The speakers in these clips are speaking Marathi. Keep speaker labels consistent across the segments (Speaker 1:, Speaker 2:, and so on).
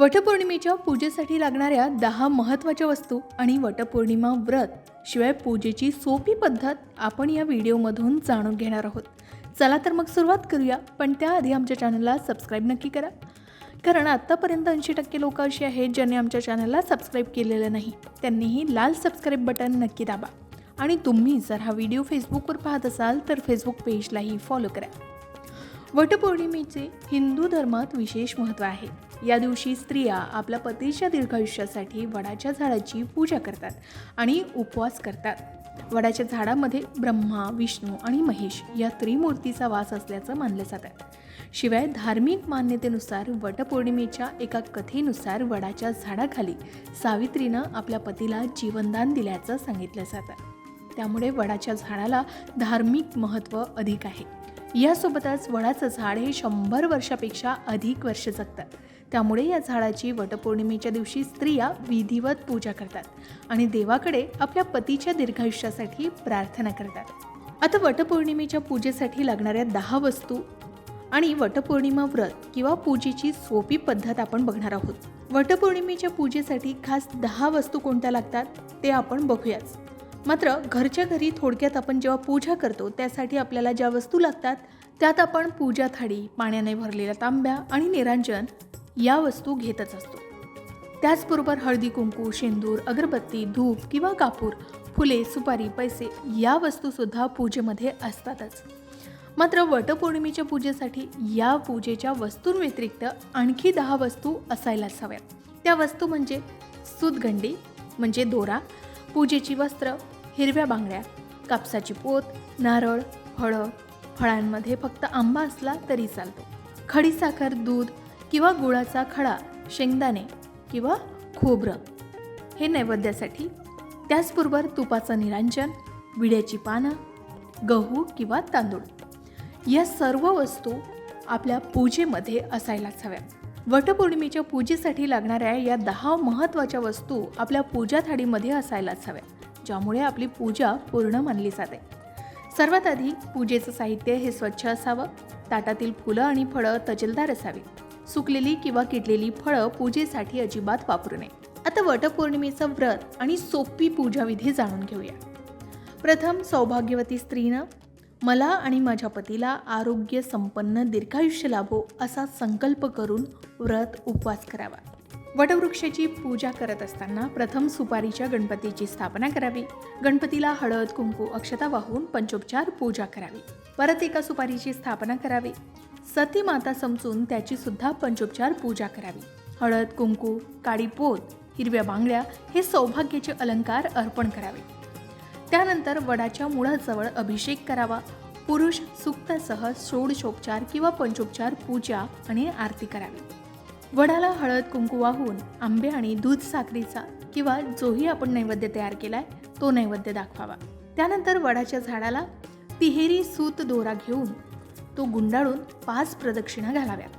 Speaker 1: वटपौर्णिमेच्या पूजेसाठी लागणाऱ्या दहा महत्त्वाच्या वस्तू आणि वटपौर्णिमा व्रत शिवाय पूजेची सोपी पद्धत आपण या व्हिडिओमधून जाणून घेणार आहोत. चला तर मग सुरुवात करूया पण त्याआधी आमच्या चॅनलला सबस्क्राईब नक्की करा. कारण आत्तापर्यंत ऐंशी टक्के लोक अशी आहेत ज्यांनी आमच्या चॅनलला सबस्क्राईब केलेलं नाही. त्यांनीही लाल सबस्क्राईब बटन नक्की दाबा. आणि तुम्ही जर हा व्हिडिओ फेसबुकवर पाहत असाल तर फेसबुक पेजलाही फॉलो करा. वटपौर्णिमेचे हिंदू धर्मात विशेष महत्त्व आहे. या दिवशी स्त्रिया आपल्या पतीच्या दीर्घायुष्यासाठी वडाच्या झाडाची पूजा करतात आणि उपवास करतात. वडाच्या झाडामध्ये ब्रह्मा विष्णू आणि महेश या त्रिमूर्तीचा वास असल्याचं मानलं जातं. शिवाय धार्मिक मान्यतेनुसार वटपौर्णिमेच्या एका कथेनुसार वडाच्या झाडाखाली सावित्रीनं आपल्या पतीला जीवनदान दिल्याचं सांगितलं जातं. त्यामुळे वडाच्या झाडाला धार्मिक महत्त्व अधिक आहे. यासोबतच वडाचं झाड हे शंभर वर्षापेक्षा अधिक वर्ष जगतात त्यामुळे या झाडाची वटपौर्णिमेच्या दिवशी स्त्रिया विधिवत पूजा करतात आणि देवाकडे आपल्या पतीच्या दीर्घायुष्यासाठी प्रार्थना करतात. आता वटपौर्णिमेच्या पूजेसाठी लागणाऱ्या दहा वस्तू आणि वटपौर्णिमा व्रत किंवा पूजेची सोपी पद्धत आपण बघणार आहोत. वटपौर्णिमेच्या पूजेसाठी खास दहा वस्तू कोणत्या लागतात ते आपण बघूयाच. मात्र घरच्या घरी थोडक्यात आपण जेव्हा पूजा करतो त्यासाठी आपल्याला ज्या वस्तू लागतात त्यात आपण पूजा थाळी पाण्याने भरलेल्या तांब्या आणि निरांजन या वस्तू घेतच असतो. त्याचबरोबर हळदी कुंकू शेंदूर अगरबत्ती धूप किंवा कापूर फुले सुपारी पैसे या वस्तूसुद्धा पूजेमध्ये असतातच. मात्र वटपौर्णिमेच्या पूजेसाठी या पूजेच्या वस्तूंव्यतिरिक्त आणखी दहा वस्तू असायलाच हव्यात. त्या वस्तू म्हणजे सूतगंडी म्हणजे दोरा पूजेची वस्त्र हिरव्या बांगड्या कापसाची पोत नारळ फळं. फळांमध्ये फक्त आंबा असला तरी चालतो. खडीसाखर दूध किंवा गुळाचा खडा शेंगदाणे किंवा खोबरं हे नैवेद्यासाठी. त्याचबरोबर तुपाचं निरांजन विड्याची पानं गहू किंवा तांदूळ. या सर्व वस्तू आपल्या पूजेमध्ये असायलाच हव्या. वटपौर्णिमेच्या पूजेसाठी लागणाऱ्या या दहा महत्त्वाच्या वस्तू आपल्या पूजा थाळीमध्ये असायलाच हव्या. ज्यामुळे आपली पूजा पूर्ण मानली जाते. सर्वात आधी पूजेचं साहित्य हे स्वच्छ असावं. ताटातील फुलं आणि फळं तजेलदार असावी. सुकलेली किंवा किडलेली फळं पूजेसाठी अजिबात वापरू नये. आता वटपौर्णिमेचं व्रत आणि सोपी पूजाविधी जाणून घेऊया. प्रथम सौभाग्यवती स्त्रीनं मला आणि माझ्या पतीला आरोग्य संपन्न दीर्घायुष्य लाभो असा संकल्प करून व्रत उपवास करावा. वटवृक्षाची पूजा करत असताना प्रथम सुपारीच्या गणपतीची स्थापना करावी. गणपतीला हळद कुंकू अक्षता वाहून पंचोपचार पूजा करावी. परत एका सुपारीची स्थापना करावी. सती माता समजून त्याची सुद्धा पंचोपचार पूजा करावी. हळद कुंकू काळी पोत हिरव्या बांगड्या हे सौभाग्याचे अलंकार अर्पण करावे. त्यानंतर वडाच्या मुळाजवळ अभिषेक करावा. पुरुष सुक्तासह षोडशोपचार किंवा पंचोपचार पूजा आणि आरती करावी. वडाला हळद कुंकू वाहून आंबे आणि दूध साखरीचा किंवा जोही आपण नैवेद्य तयार केलाय तो नैवेद्य दाखवावा. त्यानंतर वडाच्या झाडाला तिहेरी सूत दोरा घेऊन तो गुंडाळून पाच प्रदक्षिणा घालाव्यात.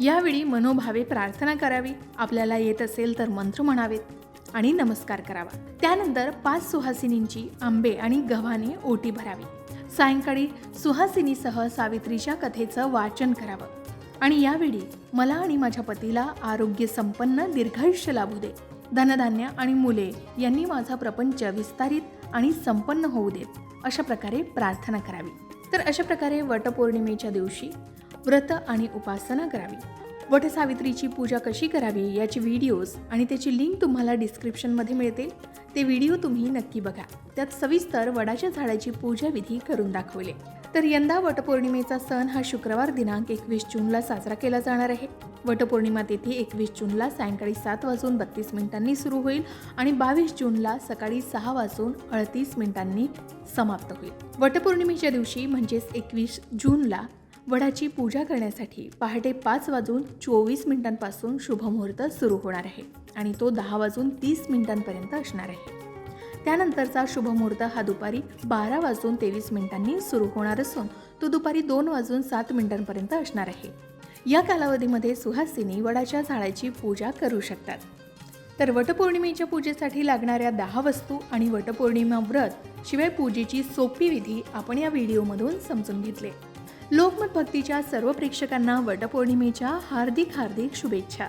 Speaker 1: यावेळी मनोभावे प्रार्थना करावी. आपल्याला येत असेल तर मंत्र म्हणावेत आणि नमस्कार करावा. त्यानंतर पाच सुहासिनींची आंबे आणि गव्हाने ओटी भरावी. सायंकाळी सुहासिनीसह सावित्रीच्या कथेचं वाचन करावं. आणि यावेळी मला आणि माझ्या पतीला आरोग्य संपन्न दीर्घायुष्य लाभू दे. धनधान्य आणि मुले यांनी माझा प्रपंच विस्तारित आणि संपन्न होऊ देत अशा प्रकारे प्रार्थना करावी. तर अशा प्रकारे वटपौर्णिमेच्या दिवशी व्रत आणि उपासना करावी. वटसावित्रीची पूजा कशी करावी याची व्हिडिओज आणि त्याची लिंक तुम्हाला डिस्क्रिप्शनमध्ये मिळतील. ते व्हिडिओ तुम्ही नक्की बघा. त्यात सविस्तर वडाच्या झाडाची पूजा विधी करून दाखवले. तर यंदा वटपौर्णिमेचा सण हा शुक्रवार दिनांक एकवीस जूनला साजरा केला जाणार आहे. वटपौर्णिमा तिथी एकवीस जूनला सायंकाळी सात वाजून बत्तीस मिनिटांनी सुरू होईल आणि बावीस जूनला सकाळी सहा वाजून अडतीस मिनिटांनी समाप्त होईल. वटपौर्णिमेच्या दिवशी म्हणजेच एकवीस जूनला वडाची पूजा करण्यासाठी पहाटे पाच वाजून चोवीस मिनिटांपासून शुभमुहूर्त सुरू होणार आहे आणि तो दहा वाजून तीस मिनिटांपर्यंत असणार आहे. त्यानंतरचा शुभमुहूर्त हा दुपारी बारा वाजून तेवीस मिनिटांनी सुरू होणार असून तो दुपारी दोन वाजून सात मिनिटांपर्यंत असणार आहे. या कालावधीमध्ये सुहासिनी वडाच्या झाडाची पूजा करू शकतात. तर वटपौर्णिमेच्या पूजेसाठी लागणाऱ्या दहा वस्तू आणि वटपौर्णिमा व्रत शिवाय पूजेची सोपी विधी आपण या व्हिडिओमधून समजून घेतले. लोकमत भक्तीच्या सर्व प्रेक्षकांना वटपौर्णिमेच्या हार्दिक हार्दिक शुभेच्छा.